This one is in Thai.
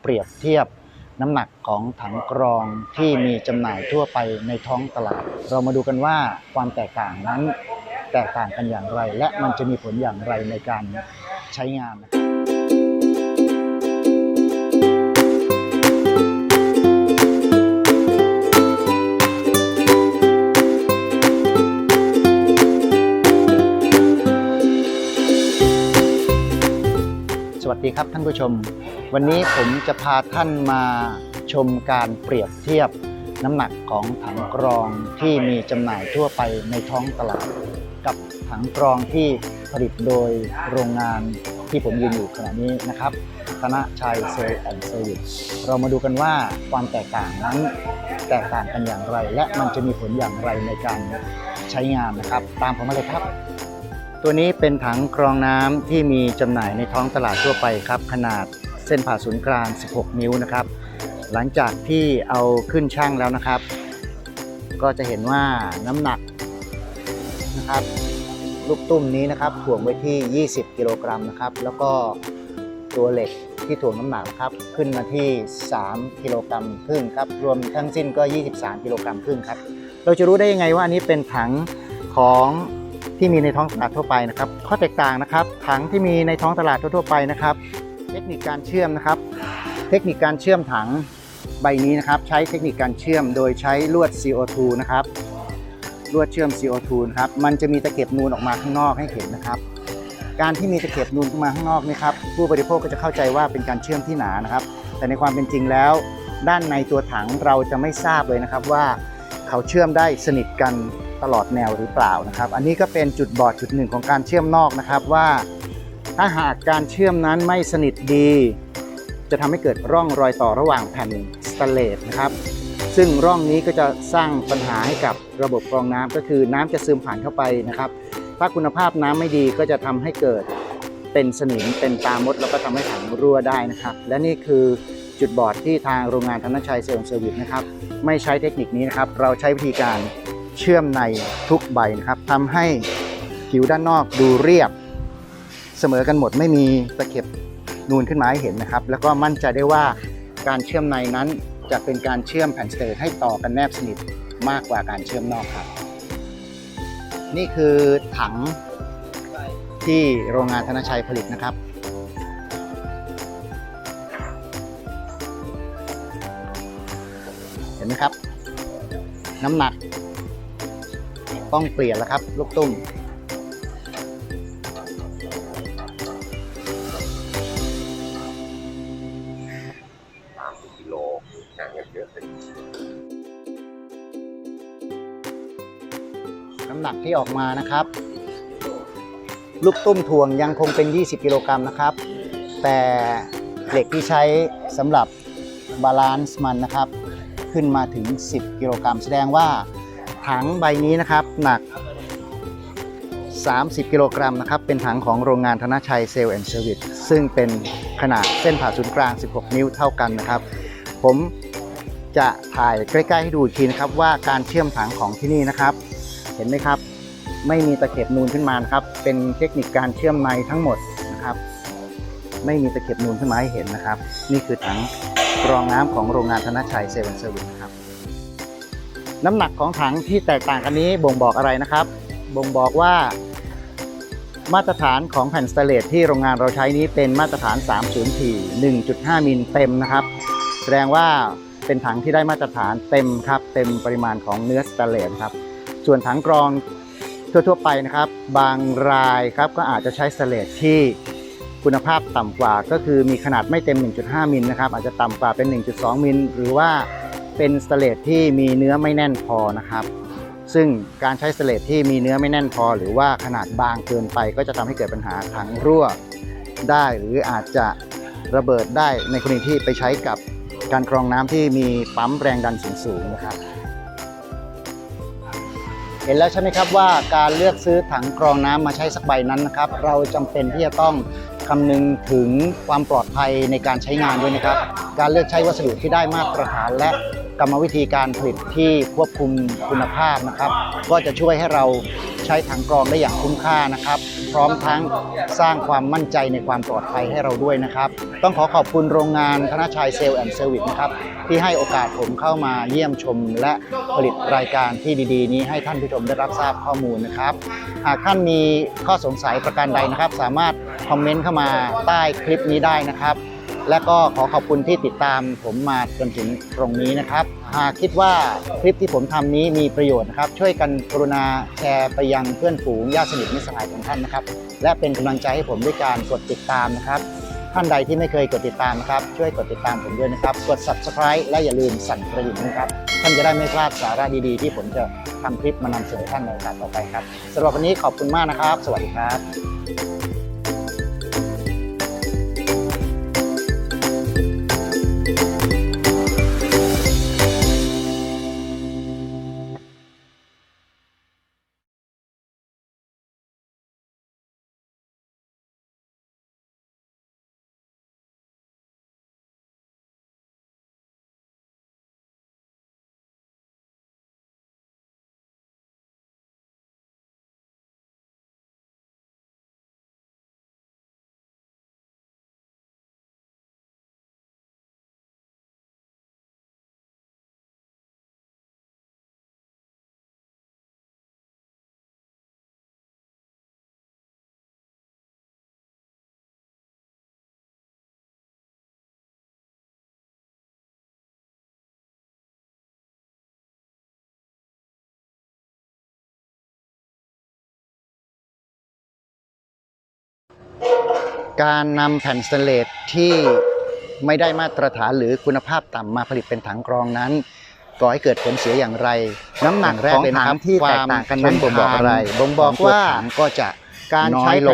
เปรียบเทียบน้ำหนักของถังกรองที่มีจำหน่ายทั่วไปในท้องตลาด เรามาดูกันว่าความแตกต่างนั้นแตกต่างกันอย่างไร และมันจะมีผลอย่างไรในการใช้งานนะครับสวัสดีครับท่านผู้ชม วันนี้ผมจะพาท่านมาชมการเปรียบเทียบน้ำหนักของถังกรองที่มีจำหน่ายทั่วไปในท้องตลาด กับถังกรองที่ผลิตโดยโรงงานที่ผมยืนอยู่ขณะนี้นะครับธนชัยเซลล์แอนด์เซอร์วิสเรามาดูกันว่าความแตกต่างนั้นแตกต่างกันอย่างไร และมันจะมีผลอย่างไรในการใช้งานนะครับ ตามผมมาเลยครับ ตัวนี้เป็นถังกรองน้ำที่มีจำหน่ายในท้องตลาดทั่วไปครับ ขนาด เส้นผ่าศูนย์กลาง 16 นิ้วนะครับ หลังจากที่เอาขึ้นช่างแล้วนะครับ ก็จะเห็นว่าน้ำหนักนะครับ ลูกตุ้มนี้นะครับถ่วงไว้ที่ 20 กิโลกรัมนะครับ แล้วก็ตัวเหล็กที่ถ่วงน้ำหนักครับขึ้นมาที่ 3 กิโลกรัมครึ่งครับ รวมทั้งสิ้นก็ 23 กิโลกรัมครึ่งครับ เราจะรู้ได้ยังไงว่าอันนี้เป็นถังของที่มีในท้องตลาดทั่วไปนะครับ ข้อแตกต่างนะครับ ถังที่มีในท้องตลาดทั่วไปนะครับ เทคนิคการเชื่อมนะครับ เทคนิคการเชื่อมถังใบนี้นะครับ ใช้เทคนิคการเชื่อมโดยใช้ลวด CO2 นะครับลวดเชื่อม CO2 นะครับ มันจะมีตะเข็บนูนออกมาข้างนอกให้เห็นนะครับ การที่มีตะเข็บนูนขึ้นมาข้างนอกนี่ครับผู้บริโภคก็จะเข้าใจว่าเป็นการเชื่อมที่หนานะครับ แต่ในความเป็นจริงแล้ว ด้านในตัวถังเราจะไม่ทราบเลยนะครับว่าเขาเชื่อมได้สนิทกันตลอดแนวหรือเปล่านะครับ อันนี้ก็เป็นจุดบอดจุดหนึ่งของการเชื่อมนอกนะครับว่า ถ้าหากการเชื่อมนั้นไม่สนิทดี จะทำให้เกิดร่องรอยต่อระหว่างแผ่นสแตเลสนะครับ ซึ่งร่องนี้ก็จะสร้างปัญหาให้กับระบบกรองน้ำก็คือน้ำจะซึมผ่านเข้าไปนะครับ ถ้าคุณภาพน้ำไม่ดีก็จะทำให้เกิดเป็นสนิมเป็นตามดแล้วก็ทำให้ถังรั่วได้นะครับ และนี่คือจุดบอดที่ทางโรงงานธนชัยเซลล์เซอร์วิสนะครับ ไม่ใช้เทคนิคนี้นะครับ เราใช้วิธีการเชื่อมในทุกใบนะครับทำให้ผิวด้านนอกดูเรียบ สมอกันหมดไม่มีตะเข็บนูนขึ้นมาให้เห็นนะครับ แล้วก็มั่นใจได้ว่าการเชื่อมในนั้นจะเป็นการเชื่อมแผ่นสเตอร์ให้ต่อกันแนบสนิทมากกว่าการเชื่อมนอกครับ นี่คือถังที่โรงงานธนชัยผลิตนะครับเห็นไหมครับ น้ำหนัก ต้องเปลี่ยนแล้วครับ ลูกตุ้มางกันเยอะเลยน้ำหนักที่ออกมานะครับ ลูกตุ้มถ่วงยังคงเป็น 20 กิโลกรัมนะครับ แต่เหล็กที่ใช้สำหรับบาลานซ์มันนะครับ ขึ้นมาถึง 10 กิโลกรัมแสดงว่าถังใบนี้นะครับหนัก 30 กิโลกรัมนะครับ เป็นถังของโรงงานธนชัยเซลล์แอนด์เซอร์วิสซึ่งเป็นขนาดเส้นผ่าศูนย์กลาง 16 นิ้วเท่ากันนะครับ ผม จะถ่ายใกล้ๆให้ดูอีกทีนะครับว่าการเชื่อมถังของที่นี่นะครับ เห็นไหมครับ ไม่มีตะเข็บนูนขึ้นมานะครับ เป็นเทคนิคการเชื่อมในทั้งหมดนะครับ ไม่มีตะเข็บนูนขึ้นมาให้เห็นนะครับ นี่คือถังกรองน้ำของโรงงานธนชัยเซเว่นเซอร์วิสครับน้ำหนักของถังที่แตกต่างกันนี้บ่งบอกอะไรนะครับ บ่งบอกว่า มาตรฐานของแผ่นสเตเลสที่โรงงานเราใช้นี้เป็นมาตรฐาน 30ถี่1.5 มิลเต็มนะครับ แสดงว่า เป็นถังที่ได้มาตรฐานเต็มครับ เต็มปริมาณของเนื้อสแตนเลสครับ ส่วนถังกรองทั่วๆไปนะครับ บางรายครับก็อาจจะใช้สเตนเลสที่คุณภาพต่ำกว่า ก็คือมีขนาดไม่เต็ม 1.5 มิลนะครับ อาจจะต่ำกว่าเป็น 1.2 มิลหรือว่าเป็นสเตเลสที่มีเนื้อไม่แน่นพอนะครับ ซึ่งการใช้สเตเลสที่มีเนื้อไม่แน่นพอ หรือว่าขนาดบางเกินไป ก็จะทำให้เกิดปัญหาถังรั่วได้ หรืออาจจะระเบิดได้ในกรณีที่ไปใช้กับ การกรองน้ำที่มีปั๊มแรงดันสูงๆนะครับ เห็นแล้วใช่ไหมครับว่าการเลือกซื้อถังกรองน้ำมาใช้สักใบนั้นนะครับ เราจำเป็นที่จะต้องคำนึงถึงความปลอดภัยในการใช้งานด้วยนะครับ การเลือกใช้วัสดุที่ได้มาตรฐานและกรรมวิธีการผลิตที่ควบคุมคุณภาพนะครับ ก็จะช่วยให้เรา ใช้ถังกรองได้อย่างคุ้มค่านะครับ พร้อมทั้งสร้างความมั่นใจในความปลอดภัยให้เราด้วยนะครับ ต้องขอขอบคุณโรงงานธนชัยเซลล์แอนด์เซอร์วิสนะครับ ที่ให้โอกาสผมเข้ามาเยี่ยมชม และผลิตรายการที่ดี ๆ นี้ให้ท่านผู้ชมได้รับทราบข้อมูลนะครับ หากท่านมีข้อสงสัยประการใดนะครับ สามารถคอมเมนต์เข้ามาใต้คลิปนี้ได้นะครับ และก็ขอขอบคุณที่ติดตามผมมาจนถึงตรงนี้นะครับ หากคิดว่าคลิปที่ผมทำนี้มีประโยชน์นะครับ ช่วยกันกรุณาแชร์ไปยังเพื่อนฝูงญาติสนิทมิตรสหายของท่านนะครับ และเป็นกำลังใจให้ผมด้วยการกดติดตามนะครับ ท่านใดที่ไม่เคยกดติดตามนะครับ ช่วยกดติดตามผมด้วยนะครับ กด subscribe และอย่าลืมสั่นกระดิ่งนะครับ ท่านจะได้ไม่พลาดสาระดีๆ ที่ผมจะทำคลิปมานำเสนอท่านในโอกาสต่อไปครับสำหรับวันนี้ขอบคุณมากนะครับ สวัสดีครับ การนำแผ่นสเตนเลสที่ไม่ได้มาตรฐานหรือคุณภาพต่ำมาผลิตเป็นถังกรองนั้นก่อให้เกิดผลเสียอย่างไร น้ำหนักแรกของเลยนะถัครับงที่แตกต่างกันนั้นบ่งบอกอะไรบ่งบอกว่าของตัวถังก็จะการใช้น้อยลง